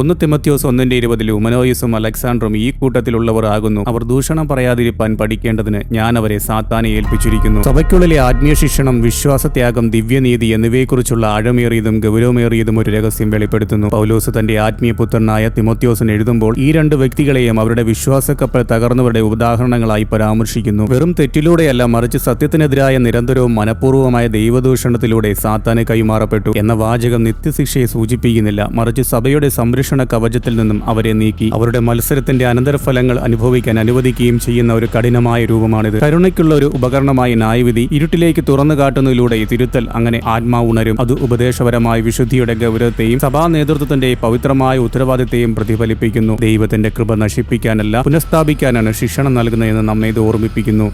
ഒന്ന് തിമത്യോസ് ഒന്നിന്റെ ഇരുപതിൽ ഉമനോയിസും അലക്സാണ്ടറും ഈ കൂട്ടത്തിലുള്ളവർ ആകുന്നു. അവർ ദൂഷണം പറയാതിരിപ്പാൻ പഠിക്കേണ്ടതിന് ഞാൻ അവരെ സാത്താനെ ഏൽപ്പിച്ചിരിക്കുന്നു. സഭയ്ക്കുള്ളിലെ ആത്മീയ ശിക്ഷണം വിശ്വാസത്യാഗം ദിവ്യനീതി എന്നിവയെക്കുറിച്ചുള്ള ആഴമേറിയതും ഗൗരവമേറിയതും ഒരു രഹസ്യം വെളിപ്പെടുത്തുന്നു. പൗലോസ് തന്റെ ആത്മീയ പുത്രനായ തിമോത്യോസിന് എഴുതുമ്പോൾ ഈ രണ്ട് വ്യക്തികളെയും അവരുടെ വിശ്വാസക്കപ്പൽ തകർന്നവരുടെ ഉദാഹരണങ്ങളായി പരാമർശിക്കുന്നു. വെറും തെറ്റിലൂടെയല്ല മറിച്ച് സത്യത്തിനെതിരായ നിരന്തരവും മനഃപൂർവമായ ദൈവദൂഷണത്തിലൂടെ സാത്താന് കൈമാറപ്പെട്ടു എന്ന വാചകം നിത്യശിക്ഷയെ സൂചിപ്പിക്കുന്നില്ല. മറിച്ച് സഭയുടെ സംരക്ഷണ കവചത്തിൽ നിന്നും അവരെ നീക്കി. അവരുടെ മത്സരത്തിന്റെ അനന്തരഫലങ്ങൾ അനുഭവിക്കാൻ അനുവദിക്കുകയും ചെയ്യുന്ന ഒരു കഠിനമായ രൂപമാണിത്. കരുണയ്ക്കുള്ള ഒരു ഉപകരണമായി ന്യായവിധി ഇരുട്ടിലേക്ക് തുറന്നു കാട്ടുന്നതിലൂടെ തിരുത്തൽ അങ്ങനെ ആത്മാ ഉണരും. അത് ഉപദേശപരമായ വിശുദ്ധിയുടെ ഗൗരവത്തെയും സഭാ നേതൃത്വത്തിന്റെ പവിത്രമായ ഉത്തരവാദിത്തെയും പ്രതിഫലിപ്പിക്കുന്നു. ദൈവത്തിന്റെ കൃപ നശിപ്പിക്കാനല്ല പുനഃസ്ഥാപിക്കാനാണ് ശിക്ഷണം നൽകുന്നതെന്ന് നമ്മെ ഇത് ഓർമ്മിപ്പിക്കുന്നു.